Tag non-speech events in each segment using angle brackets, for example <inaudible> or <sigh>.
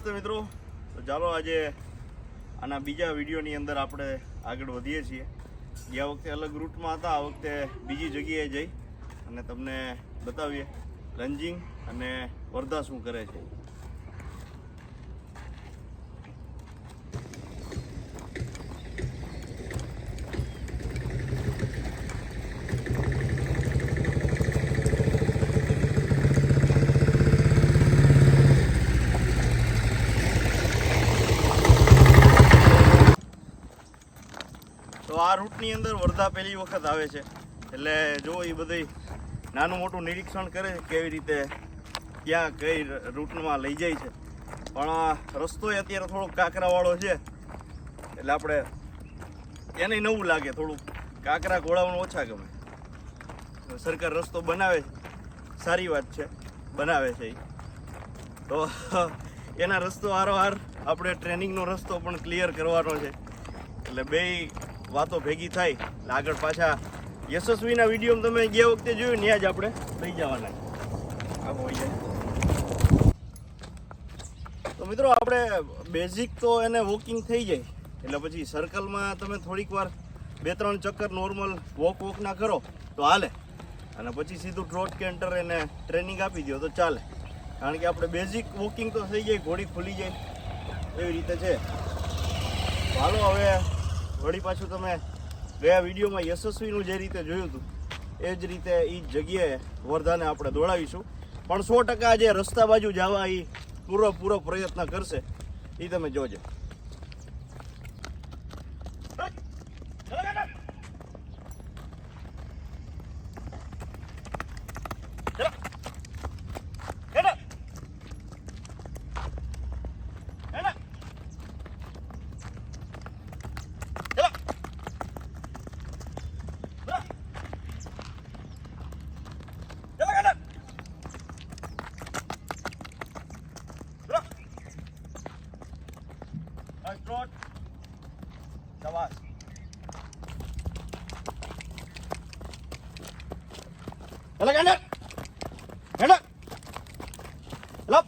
નમસ્તે મિત્રો. તો ચાલો આજે આના બીજા વિડીયોની અંદર આપણે આગળ વધીએ છીએ. ગયા વખતે અલગ રૂટમાં હતા, આ વખતે બીજી જગ્યાએ જઈ અને તમને બતાવીએ રંજિંગ અને વર્ધા શું કરે છે તો આ રૂટની અંદર વરદા પહેલી વખત આવે છે. એટલે જો એ બધી નાનું મોટું નિરીક્ષણ કરે કેવી રીતે ક્યાં કઈ રૂટમાં લઈ જાય છે. પણ રસ્તો અત્યારે થોડો કાંકરાવાળો છે. એટલે આપણે એને નવું લાગે થોડું કાંકરા ઘોડાઓને ઓછા ગમે. સરકાર રસ્તો બનાવે સારી વાત છે, બનાવે છે તો <laughs> એના રસ્તો હારોહાર આપણે ટ્રેનિંગનો રસ્તો પણ ક્લિયર કરવાનો છે. એટલે બે વાતો ભેગી થાય. આગળ પાછા યશસ્વીના વીડિયો તમે ગયા વખતે જોયું ને આજ આપણે લઈ જવાના. તો મિત્રો આપણે બેઝિક તો એને વોકિંગ થઈ જાય. એટલે પછી સર્કલમાં તમે થોડીક વાર બે ત્રણ ચક્કર નોર્મલ વોક વોકના કરો, તો હાલે. અને પછી સીધું ટ્રોટ કે એન્ટર એને ટ્રેનિંગ આપી દો તો ચાલે. કારણ કે આપણે બેઝિક વોકિંગ તો થઈ જાય, ઘોડી ખુલી જાય. એવી રીતે છે. હાલો હવે વળી પાછું તમે ગયા વિડીયોમાં યશસ્વીનું જે રીતે જોયું હતું, એ જ રીતે એ જ જગ્યાએ વર્ધાને આપણે દોડાવીશું. પણ સો ટકા જે રસ્તા બાજુ જવા એ પૂરો પૂરો પ્રયત્ન કરશે એ તમે જોજો ટ્રોટ શાબાશ હેલો ગાંડા ગાંડા હેલો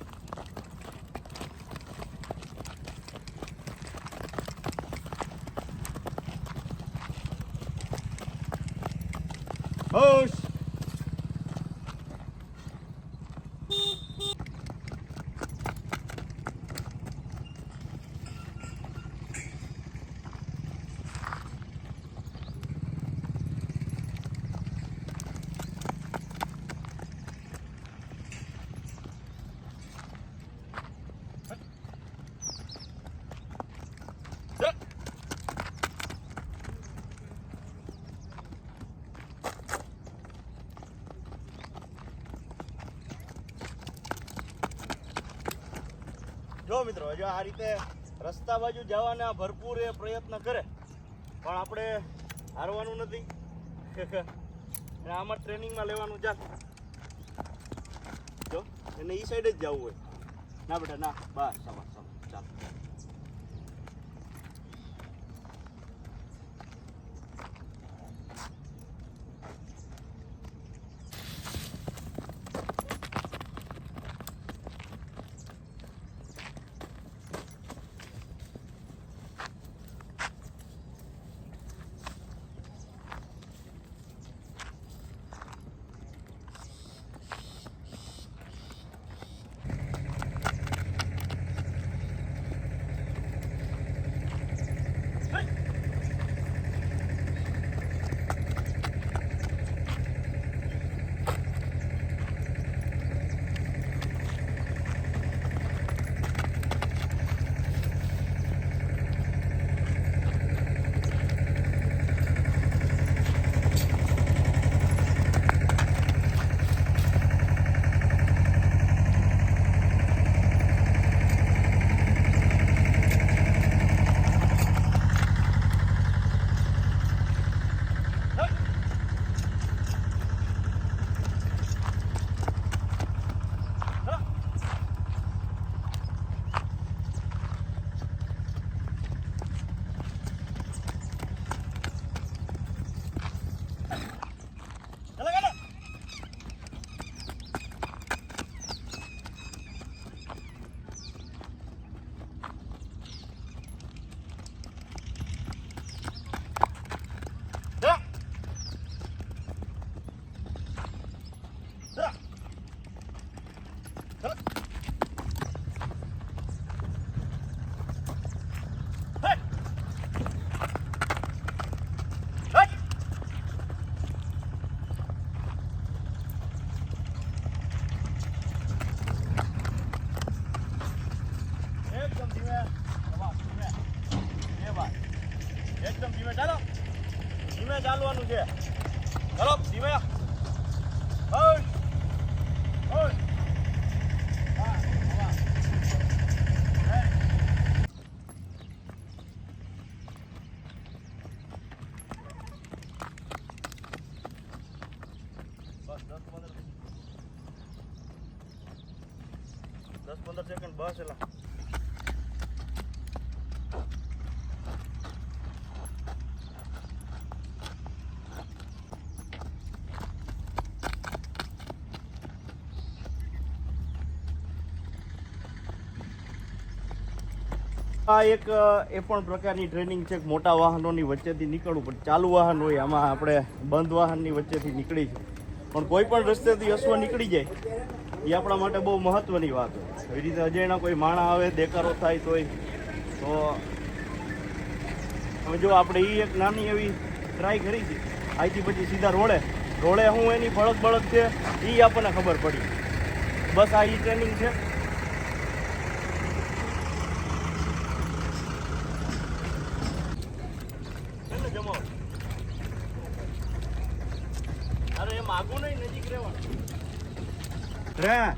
જો મિત્રો જો આ રીતે રસ્તા બાજુ જવાના ભરપૂર એ પ્રયત્ન કરે, પણ આપણે હારવાનું નથી. <laughs> અને આમાં ટ્રેનિંગમાં લેવાનું જા જો, એને એ સાઈડ જ જવું હોય. ના બેટા, ના. બસ સમાજ સમાજ ચાલ. Galop, Dimaya. Hoi. Hoi. દસ પંદર સેકન્ડ બસ એલા આ એક એ પણ પ્રકારની ટ્રેનિંગ છે મોટા વાહનોની વચ્ચેથી નીકળવું. પણ ચાલુ વાહન હોય, આમાં આપણે બંધ વાહનની વચ્ચેથી નીકળી છે. પણ કોઈ પણ રસ્તેથી અશ્વ નીકળી જાય, એ આપણા માટે બહુ મહત્વની વાત હોય. એવી રીતે અજયના કોઈ માણા આવે, દેકારો થાય તોય, તો હવે જો આપણે એ એક નાની એવી ટ્રાય કરી છે અહીંથી પછી સીધા રોડે. રોડે હું એની ભળક બળક છે એ આપણને ખબર પડી. બસ આ ઈ ટ્રેનિંગ છે. Tré!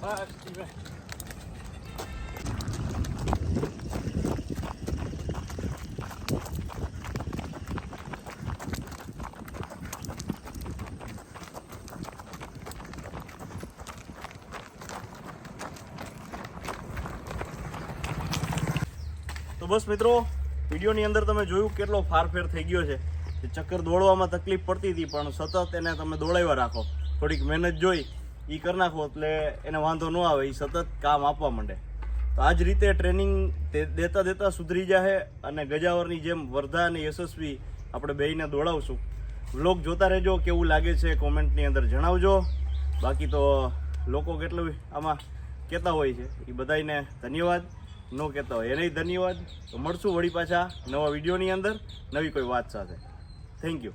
તો બસ મિત્રો, વિડીયોની અંદર તમે જોયું કેટલો ફારફેર થઈ ગયો છે. ચક્કર દોડવામાં તકલીફ પડતી હતી, પણ સતત એને તમે દોડાવ્યા રાખો. થોડીક મહેનત જોઈ એ કરી નાખો, એટલે એને વાંધો ન આવે એ સતત કામ આપવા માંડે. તો આ જ રીતે ટ્રેનિંગ દેતા દેતા સુધરી જાહે અને ગજાવરની જેમ વર્ધા અને યશસ્વી આપણે બેયને દોડાવશું. વ્લોગ જોતા રહેજો, કેવું લાગે છે કોમેન્ટની અંદર જણાવજો. બાકી તો લોકો કેટલું આમાં કહેતા હોય છે એ બધાને ધન્યવાદ. ન કહેતા હોય એને ધન્યવાદ. તો મળશું વળી પાછા નવા વિડીયોની અંદર. નવી કોઈ વાત સાથે. Thank you